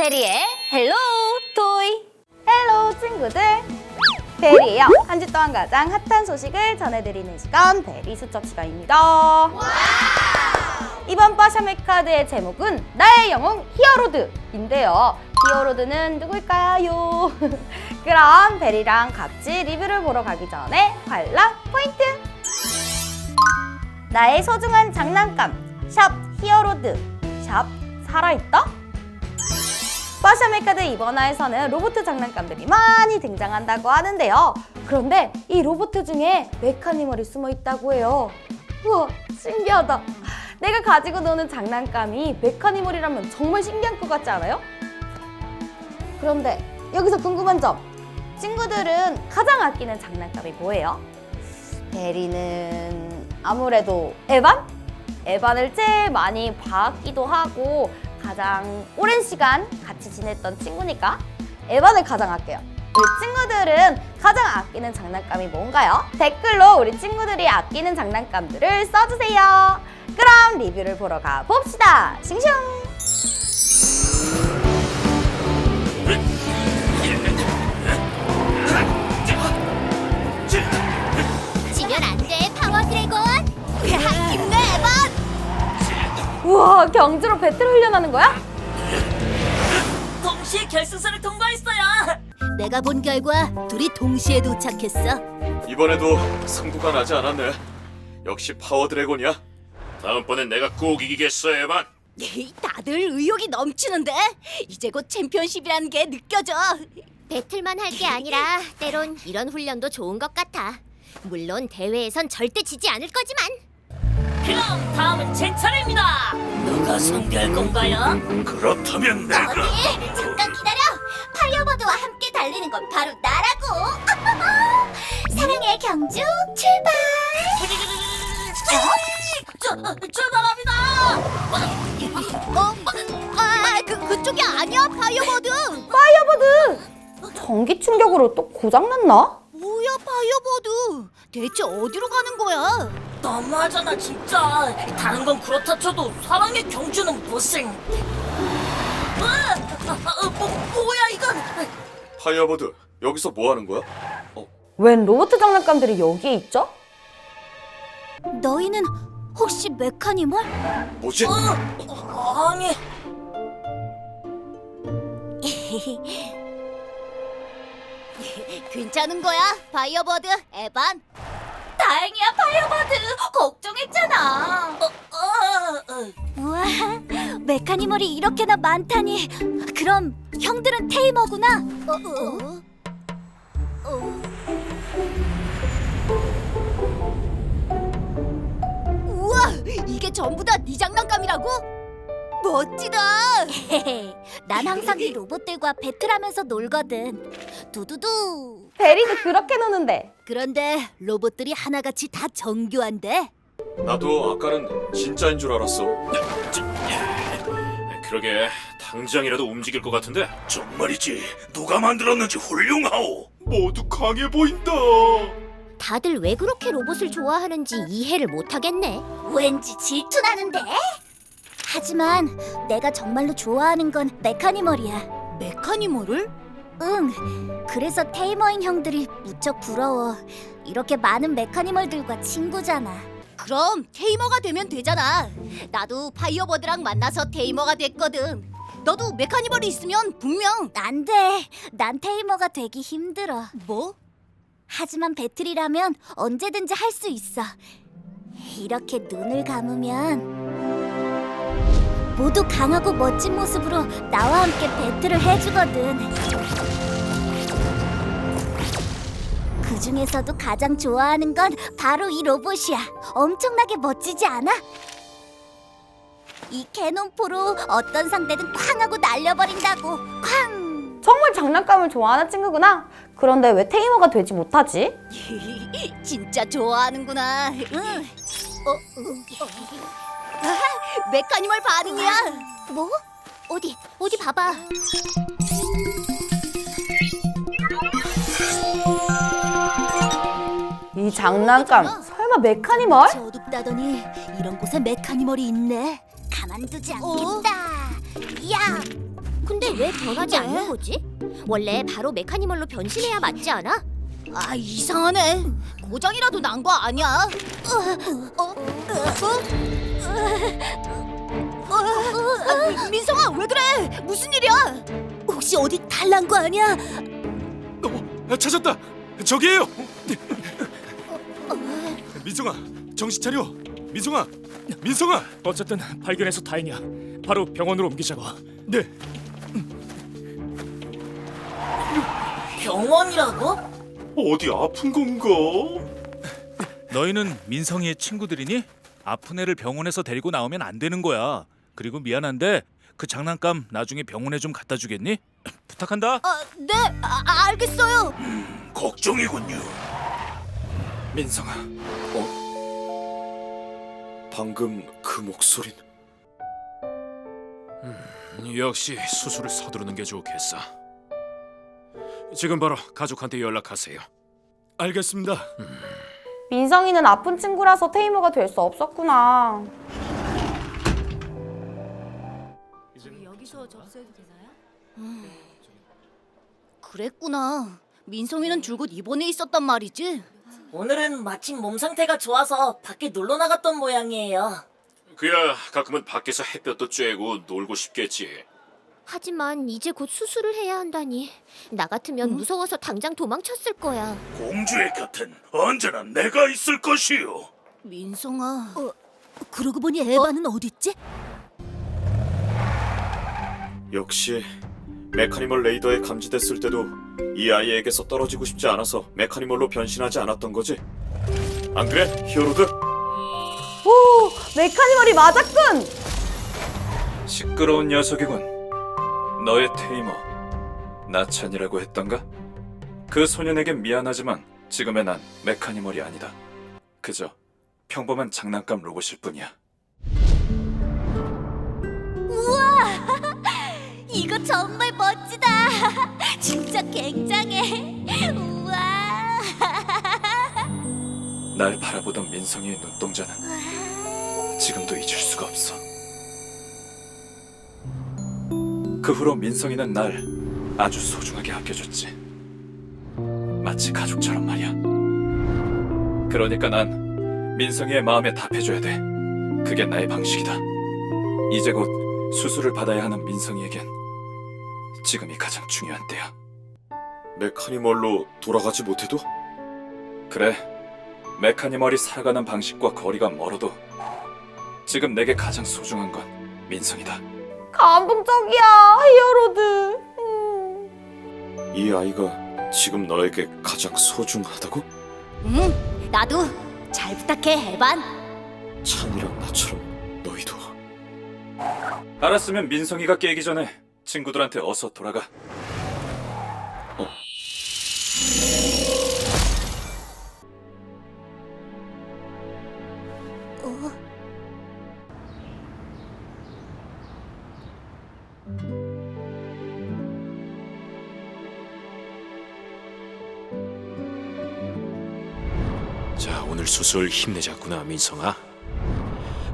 베리의 헬로 토이. 헬로 친구들. 베리예요. 한 주 동안 가장 핫한 소식을 전해드리는 시간 베리 수첩 시간입니다. 이번 빠샤메카드의 제목은 나의 영웅 히어로드인데요. 히어로드는 누굴까요? 그럼 베리랑 같이 리뷰를 보러 가기 전에 관람 포인트! 나의 소중한 장난감 샵 히어로드 샵 살아있다? 빠샤메카드 이번화에서는 로봇 장난감들이 많이 등장한다고 하는데요. 그런데 이 로봇 중에 메카니멀이 숨어 있다고 해요. 우와, 신기하다. 내가 가지고 노는 장난감이 메카니멀이라면 정말 신기한 것 같지 않아요? 그런데 여기서 궁금한 점. 친구들은 가장 아끼는 장난감이 뭐예요? 베리는 아무래도 에반? 에반을 제일 많이 봐왔기도 하고 가장 오랜 시간 같이 지냈던 친구니까 에반을 가장 아껴요. 우리 친구들은 가장 아끼는 장난감이 뭔가요? 댓글로 우리 친구들이 아끼는 장난감들을 써주세요. 그럼 리뷰를 보러 가 봅시다. 싱숑! 우와, 경주로 배틀 훈련하는 거야? 동시에 결승선을 통과했어요. 내가 본 결과 둘이 동시에 도착했어 이번에도 승부가 나지 않았네. 역시 파워 드래곤이야. 다음번엔 내가 꼭 이기겠어, 에반. 다들 의욕이 넘치는데 이제 곧 챔피언십이라는 게 느껴져 배틀만 할 게 아니라 때론 이런 훈련도 좋은 것 같아. 물론 대회에선 절대 지지 않을 거지만 그럼 다음은 제 차례입니다. 누가 상대할 건가요? 그렇다면 내가 어디? 잠깐 기다려. 파이어버드와 함께 달리는 건 바로 나라고. 사랑의 경주 출발. 저, 출발합니다. 어? 아, 그 그쪽이 아니야 파이어버드 파이어보드! 전기 충격으로 또 고장 났나? 뭐야 파이어버드 대체 어디로 가는 거야 너무하잖아 진짜. 다른 건 그렇다 쳐도 사랑의 경주는? 아, 아, 아, 뭐, 뭐야 이건? 파이어보드 여기서 뭐 하는 거야? 웬 로봇 장난감들이 여기에 있죠? 너희는 혹시 메카니멀? 뭐지? 어, 아니 괜찮은 거야 파이어버드 에반 다행이야 파이어버드 걱정했잖아. 어, 어, 어. 우와 메카니멀이 이렇게나 많다니 그럼 형들은 테이머구나 어, 어? 어. 우와 이게 전부 다 네 장난감이라고? 멋지다 난 항상 이 로봇들과 배틀하면서 놀거든 두두두 베리도 그렇게 노는데 그런데 로봇들이 하나같이 다 정교한데 나도 아까는 진짜인 줄 알았어. 그러게 당장이라도 움직일 것 같은데. 정말이지. 누가 만들었는지 훌륭하오. 모두 강해 보인다. 다들 왜 그렇게 로봇을 좋아하는지 이해를 못하겠네. 왠지 질투나는데? 하지만 내가 정말로 좋아하는 건 메카니멀이야. 메카니멀을? 응. 그래서 테이머인 형들이 무척 부러워. 이렇게 많은 메카니멀들과 친구잖아. 그럼 테이머가 되면 되잖아. 나도 파이어버드랑 만나서 테이머가 됐거든. 너도 메카니멀이 있으면 분명 안 돼. 난 테이머가 되기 힘들어. 뭐? 하지만 배틀이라면 언제든지 할 수 있어. 이렇게 눈을 감으면 모두 강하고 멋진 모습으로 나와 함께 배틀을 해주거든. 그 중에서도 가장 좋아하는 건 바로 이 로봇이야. 엄청나게 멋지지 않아? 이 캐논포로 어떤 상대든 쾅 하고 날려버린다고. 쾅! 정말 장난감을 좋아하는 친구구나. 그런데 왜 테이머가 되지 못하지? 진짜 좋아하는구나. 응. 어, 어. 아, 메카니멀 반응이야. 뭐? 어디 어디 봐봐. 이 장난감 설마 메카니멀? 어둡다더니 이런 곳에 메카니멀이 있네. 가만두지 않겠다. 야, 근데 근데 왜 변하지 않는 거지? 원래 바로 메카니멀로 변신해야 맞지 않아? 아 이상하네. 고장이라도 난 거 아니야? 어? 어? 어? 어? 민성아 왜 그래? 무슨 일이야? 혹시 어디 달난 거 아니야? 어, 찾았다. 저기에요. 민성아, 정신 차려. 민성아, 민성아. 어쨌든 발견해서 다행이야. 바로 병원으로 옮기자고. 네. 병원이라고? 어디 아픈 건가? 너희는 민성이의 친구들이니? 아픈 애를 병원에서 데리고 나오면 안 되는 거야. 그리고 미안한데 그 장난감 나중에 병원에 좀 갖다 주겠니? 부탁한다. 아, 네, 아, 아, 알겠어요. 걱정이군요. 민성아, 어? 방금 그 목소린 역시 수술을 서두르는 게 좋겠어. 지금 바로 가족한테 연락하세요. 알겠습니다. 민성이는 아픈 친구라서 테이머가 될 수 없었구나. 그랬구나. 민성이는 줄곧 입원해 있었단 말이지. 오늘은 마침 몸 상태가 좋아서 밖에 놀러 나갔던 모양이에요. 그야 가끔은 밖에서 햇볕도 쬐고 놀고 싶겠지. 하지만 이제 곧 수술을 해야 한다니. 나 같으면 무서워서 당장 도망쳤을 거야. 공주의 곁엔 언제나 내가 있을 것이요. 민성아. 어, 그러고 보니 에바는 어 딨지? 역시 메카니멀 레이더에 감지됐을 때도 이 아이에게서 떨어지고 싶지 않아서 메카니멀로 변신하지 않았던 거지. 안 그래, 히어로드? 오, 메카니멀이 맞았군. 시끄러운 녀석이군. 너의 테이머 나찬이라고 했던가? 그 소년에겐 미안하지만 지금의 난 메카니멀이 아니다. 그저 평범한 장난감 로봇일 뿐이야. 이거 정말 멋지다. 진짜 굉장해. 우와. 날 바라보던 민성이의 눈동자는 지금도 잊을 수가 없어. 그 후로 민성이는 날 아주 소중하게 아껴줬지. 마치 가족처럼 말이야. 그러니까 난 민성이의 마음에 답해줘야 돼. 그게 나의 방식이다. 이제 곧 수술을 받아야 하는 민성이에겐 지금이 가장 중요한 때야. 메카니멀로 돌아가지 못해도? 그래. 메카니멀이 살아가는 방식과 거리가 멀어도 지금 내게 가장 소중한 건 민성이다. 감동적이야, 히어로드. 음. 이 아이가 지금 너에게 가장 소중하다고? 응, 나도 잘 부탁해, 에반. 찬이랑 나처럼 너희도. 알았으면 민성이가 깨기 전에 친구들한테 어서 돌아가. 오늘 수술 힘내자꾸나, 민성아.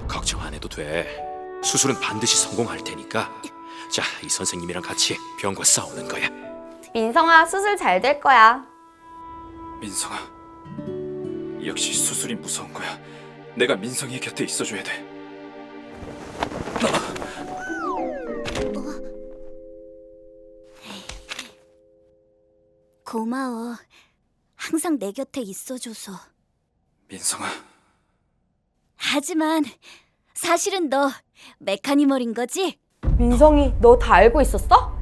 걱정 안 해도 돼. 수술은 반드시 성공할 테니까. 자, 이 선생님이랑 같이 병과 싸우는 거야. 민성아, 수술 잘 될 거야. 민성아. 역시 수술이 무서운 거야. 내가 민성이 곁에 있어줘야 돼. 고마워. 항상 내 곁에 있어줘서. 민성아. 하지만 사실은 너 메카니멀인 거지? 민성이, 너 다 알고 있었어?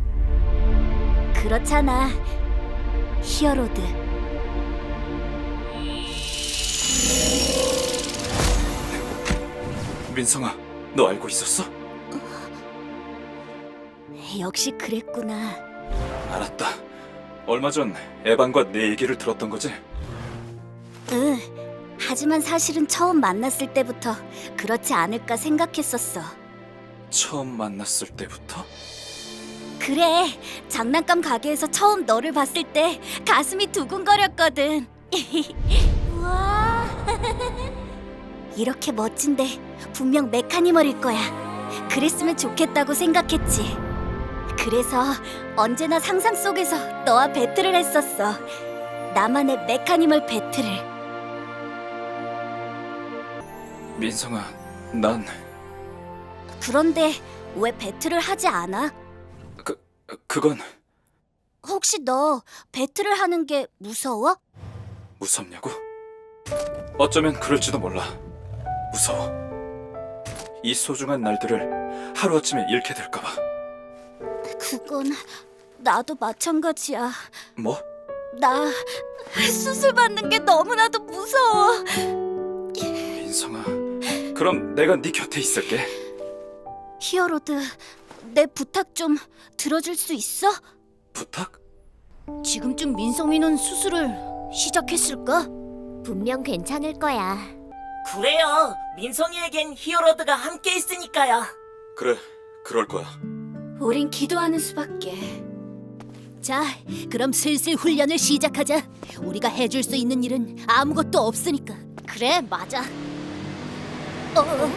그렇잖아. 히어로드. 민성아, 너 알고 있었어? 역시 그랬구나. 알았다. 얼마 전 에반과 내 얘기를 들었던 거지? 응. 하지만 사실은 처음 만났을 때부터 그렇지 않을까 생각했었어. 처음 만났을 때부터? 그래. 장난감 가게에서 처음 너를 봤을 때 가슴이 두근거렸거든. 우와. 이렇게 멋진데 분명 메카니멀일 거야. 그랬으면 좋겠다고 생각했지. 그래서 언제나 상상 속에서 너와 배틀을 했었어. 나만의 메카니멀 배틀을. 민성아, 난 그런데 왜 배틀을 하지 않아? 그 그건 혹시 너 배틀을 하는 게 무서워? 무섭냐고? 어쩌면 그럴지도 몰라. 무서워. 이 소중한 날들을 하루아침에 잃게 될까봐. 그건 나도 마찬가지야. 뭐? 나 수술 받는 게 너무나도 무서워. 민성아. 그럼 내가 네 곁에 있을게. 히어로드, 내 부탁 좀 들어줄 수 있어? 부탁? 지금쯤 민성이는 수술을 시작했을까? 분명 괜찮을 거야. 그래요. 민성이에겐 히어로드가 함께 있으니까요. 그래. 그럴 거야. 우린 기도하는 수밖에. 자, 그럼 슬슬 훈련을 시작하자. 우리가 해줄 수 있는 일은 아무것도 없으니까. 그래, 맞아. 어,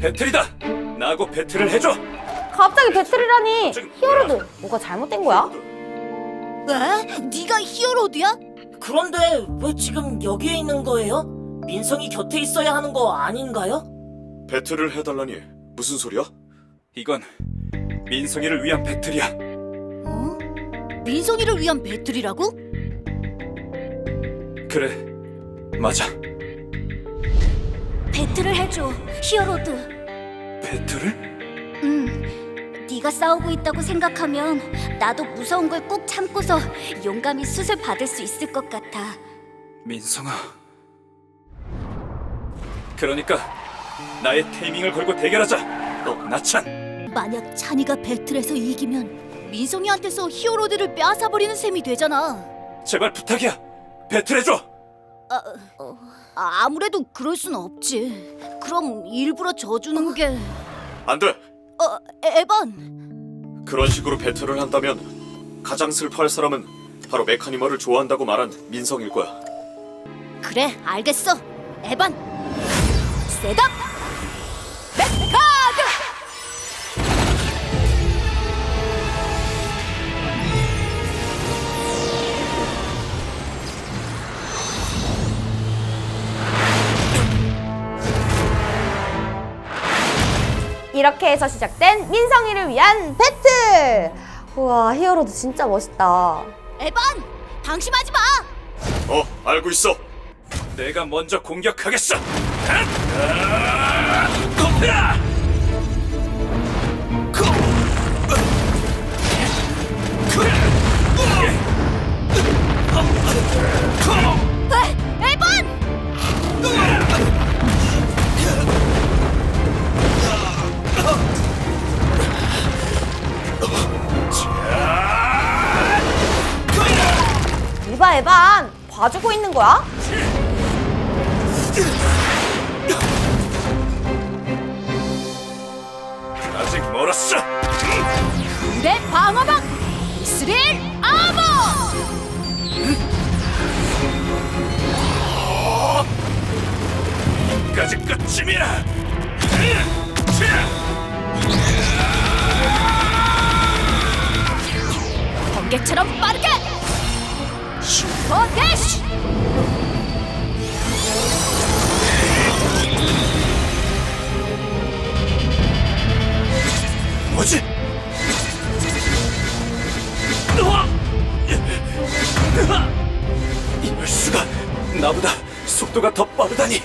배틀이다. 나하고 배틀을 해줘. 갑자기 배틀이라니. 히어로드, 뭐가 잘못된 거야? 왜? 네가 히어로드야? 그런데 왜 지금 여기에 있는 거예요? 민성이 곁에 있어야 하는 거 아닌가요? 배틀을 해달라니 무슨 소리야? 이건 민성이를 위한 배틀이야. 어? 민성이를 위한 배틀이라고? 그래. 맞아. 배틀을 해줘, 히어로드. 배틀을? 응. 네가 싸우고 있다고 생각하면 나도 무서운 걸 꾹 참고서 용감히 수술 받을 수 있을 것 같아. 민성아. 그러니까 나의 테이밍을 걸고 대결하자. 너 나찬. 만약 찬이가 배틀에서 이기면 민성이한테서 히어로드를 빼앗아 버리는 셈이 되잖아. 제발 부탁이야. 배틀해줘. 아, 아무래도 그럴 순 없지. 그럼 일부러 져주는 게 안 돼. 어, 에반. 그런 식으로 배틀을 한다면 가장 슬퍼할 사람은 바로 메카니멀을 좋아한다고 말한 민성일 거야. 그래, 알겠어. 에반. 셋업. 이렇게 해서 시작된 민성이를 위한 배틀. 우와, 히어로드 진짜 멋있다. 에반, 방심하지 마. 어, 알고 있어. 내가 먼저 공격하겠어. 에, 이봐, 에반. 봐주고 있는 거야? 아직 멀었어. 내 방어막 스릴 아머. 까지 끝쯤이야. 번개처럼 빠르게 슈퍼 대쉬. 뭐지? 이럴 수가 나보다 속도가 더 빠르다니.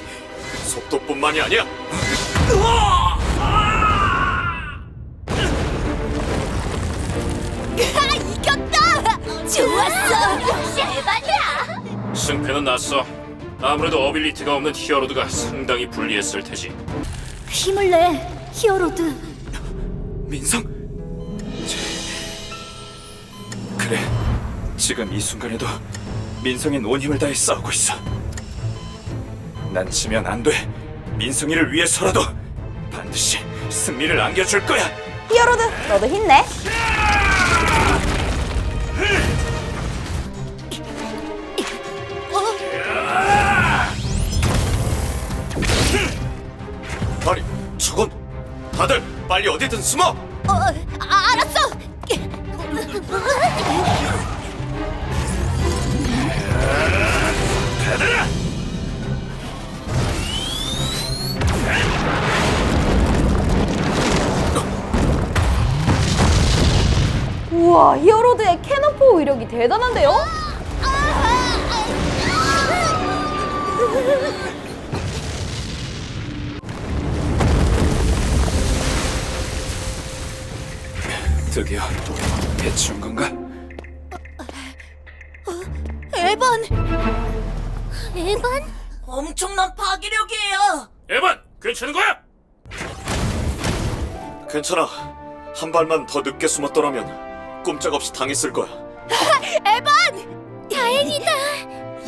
속도뿐만이 아니야. 이겼 승패는 났어. 아무래도 어빌리티가 없는 히어로드가 상당히 불리했을 테지. 힘을 내 히어로드. 민성? 그래. 지금 이 순간에도 민성인 온 힘을 다해 싸우고 있어. 난 지면 안 돼. 민성이를 위해서라도 반드시 승리를 안겨줄 거야. 히어로드, 너도 힘내. 빨리 어디든 숨어. 어, 아, 알았어. 우와 히어로드의 캐논포 위력이 대단한데요? 드디어 해치운 건가? 에반. 에반? 엄청난 파괴력이에요. 에반, 괜찮은 거야? 괜찮아. 한 발만 더 늦게 숨었더라면 꼼짝없이 당했을 거야. 다행이다.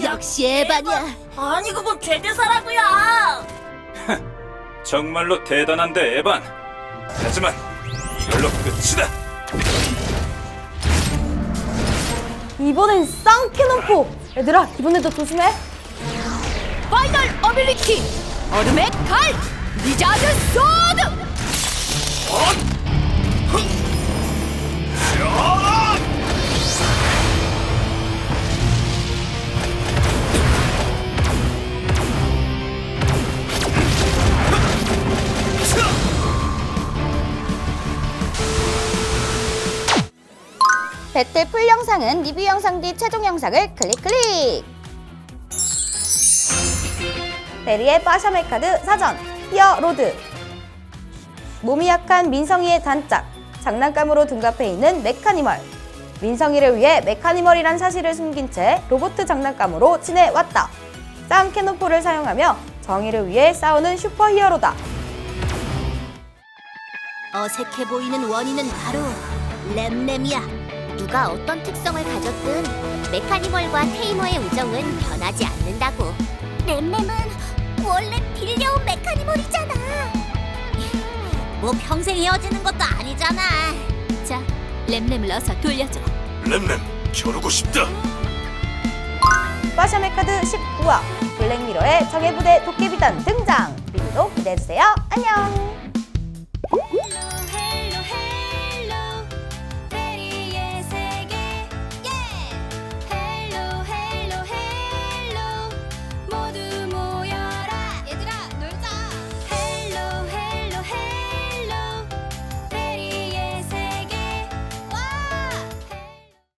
역시 에반이야. 아니 그건 대대사라고요. 정말로 대단한데 에반. 하지만 이걸로 끝이다. 이번엔 쌍캐논포 얘들아 이번에도 조심해 파이널 어빌리티. 얼음의 칼. 리자드 소드. 배틀 풀 영상은 리뷰 영상 뒤 최종 영상을 클릭 클릭. 베리의 빠샤메 카드 사전 히어 로드 몸이 약한 민성이의 단짝 장난감으로 둔갑해 있는 메카니멀 민성이를 위해 메카니멀이란 사실을 숨긴 채 로봇 장난감으로 지내왔다 쌍 캐노포를 사용하며 정의를 위해 싸우는 슈퍼히어로다 어색해 보이는 원인은 바로 램램이야. 누가 어떤 특성을 가졌든 메카니멀과 테이머의 우정은 변하지 않는다고. 램램은 원래 빌려온 메카니멀이잖아. 뭐 평생 헤어지는 것도 아니잖아. 자, 램램을 넣어서 돌려줘. 램램 겨루고 싶다. 빠샤메 카드 19화 블랙미러의 정예부대 도깨비단 등장 리뷰도 기대해주세요 안녕